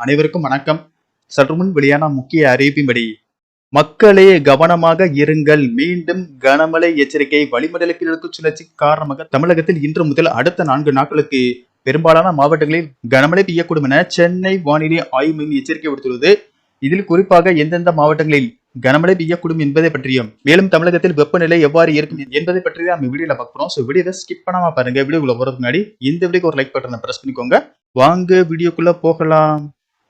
அனைவருக்கும் வணக்கம். சற்றுமுன் வெளியான முக்கிய அறிவிப்பின்படி மக்களே கவனமாக இருங்கள். மீண்டும் கனமழை எச்சரிக்கை வளிமண்டலத்தில் இருக்கும் சுழற்சி காரணமாக தமிழகத்தில் இன்று முதல் அடுத்த நான்கு நாட்களுக்கு பெரும்பாலான மாவட்டங்களில் கனமழை பெய்யக்கூடும் என சென்னை வானிலை ஆய்வு மையம் எச்சரிக்கை விடுத்துள்ளது. இதில் குறிப்பாக எந்தெந்த மாவட்டங்களில் கனமழை பெய்யக்கூடும் என்பதை பற்றியும் மேலும் தமிழகத்தில் வெப்பநிலை எவ்வாறு இருக்கும் என்பதை பற்றி நம்ம வீடியோல பார்க்கிறோம் ஸோ வீடியோவை ஸ்கிப் பண்ணாம பாருங்க. வீடியோக்குள்ள போறதுக்கு முன்னாடி இந்த வீடியோக்கு ஒரு லைக் பட்டனை பிரஸ் பண்ணிக்கோங்க. வாங்க வீடியோக்குள்ள போகலாம்.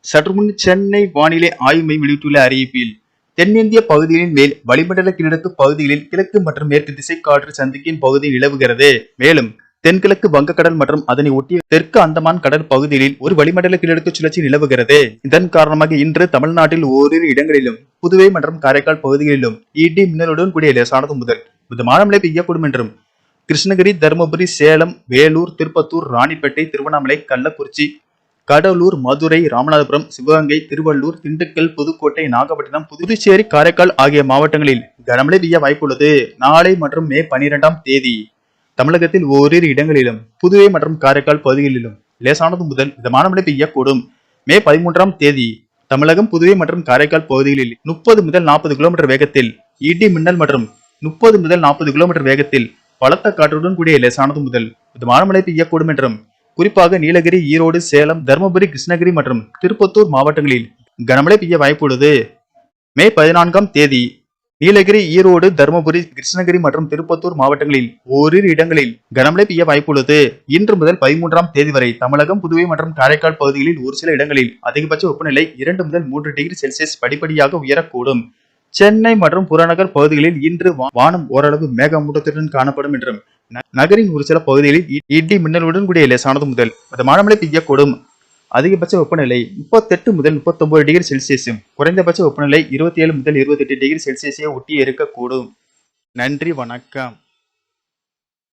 சற்று முன் சென்னை வானிலை ஆய்வு மையம் வெளியிட்டுள்ள அறிவிப்பில் தென்னிந்திய பகுதிகளின் மேல் வளிமண்டல கிழக்கு பகுதிகளில் கிழக்கு மற்றும் மேற்கு திசை காற்று சந்திக்கின் பகுதி நிலவுகிறது. மேலும் தென்கிழக்கு வங்கக்கடல் மற்றும் அதனை ஒட்டிய தெற்கு அந்தமான் கடல் பகுதிகளில் ஒரு வளிமண்டல கிழக்கு சுழற்சி நிலவுகிறது. இதன் காரணமாக இன்று தமிழ்நாட்டில் ஓரிரு இடங்களிலும் புதுவை மற்றும் காரைக்கால் பகுதிகளிலும் இடி மின்னலுடன் கூடிய லேசானது முதல் மிதமான மழை பெய்யக்கூடும் என்றும் கிருஷ்ணகிரி தருமபுரி சேலம் வேலூர் திருப்பத்தூர் ராணிப்பேட்டை திருவண்ணாமலை கள்ளக்குறிச்சி கடலூர் மதுரை ராமநாதபுரம் சிவகங்கை திருவள்ளூர் திண்டுக்கல் புதுக்கோட்டை நாகப்பட்டினம் புதுச்சேரி காரைக்கால் ஆகிய மாவட்டங்களில் கனமழை பெய்ய வாய்ப்புள்ளது. நாளை மற்றும் மே பனிரெண்டாம் தேதி தமிழகத்தில் ஓரிரு இடங்களிலும் புதுவை மற்றும் காரைக்கால் பகுதிகளிலும் லேசானது முதல் மிதமான மழை பெய்யக்கூடும். மே பதிமூன்றாம் தேதி தமிழகம் புதுவை மற்றும் காரைக்கால் பகுதிகளில் முப்பது முதல் நாற்பது கிலோமீட்டர் வேகத்தில் இடி மின்னல் மற்றும் முப்பது முதல் நாற்பது கிலோமீட்டர் வேகத்தில் பலத்த காற்றுடன் கூடிய லேசானது முதல் மிதமான மழை பெய்யக்கூடும் என்றும் குறிப்பாக நீலகிரி ஈரோடு சேலம் தருமபுரி கிருஷ்ணகிரி மற்றும் திருப்பத்தூர் மாவட்டங்களில் கனமழை பெய்ய வாய்ப்புள்ளது மே பதினான்காம் தேதி நீலகிரி ஈரோடு தருமபுரி கிருஷ்ணகிரி மற்றும் திருப்பத்தூர் மாவட்டங்களில் ஓரிரு இடங்களில் கனமழை பெய்ய வாய்ப்புள்ளது இன்று முதல் பதிமூன்றாம் தேதி வரை தமிழகம் புதுவை மற்றும் காரைக்கால் பகுதிகளில் ஒரு சில இடங்களில் அதிகபட்ச வெப்பநிலை இரண்டு முதல் மூன்று டிகிரி செல்சியஸ் படிப்படியாக உயரக்கூடும். சென்னை மற்றும் புறநகர் பகுதிகளில் இன்று வானம் ஓரளவு மேகமூட்டத்துடன் காணப்படும் என்றும் ந- நகரின் ஒரு சில பகுதிகளில் இ- இடி மின்னலுடன் கூடிய லேசானது முதல் மிதமான மழை பெய்யக்கூடும். அதிகபட்ச வெப்பநிலை முப்பத்தெட்டு முதல் முப்பத்தொன்பது டிகிரி செல்சியஸும் குறைந்தபட்ச வெப்பநிலை இருபத்தி ஏழு முதல் இருபத்தெட்டு டிகிரி செல்சியஸை ஒட்டி இருக்கக்கூடும் நன்றி வணக்கம்.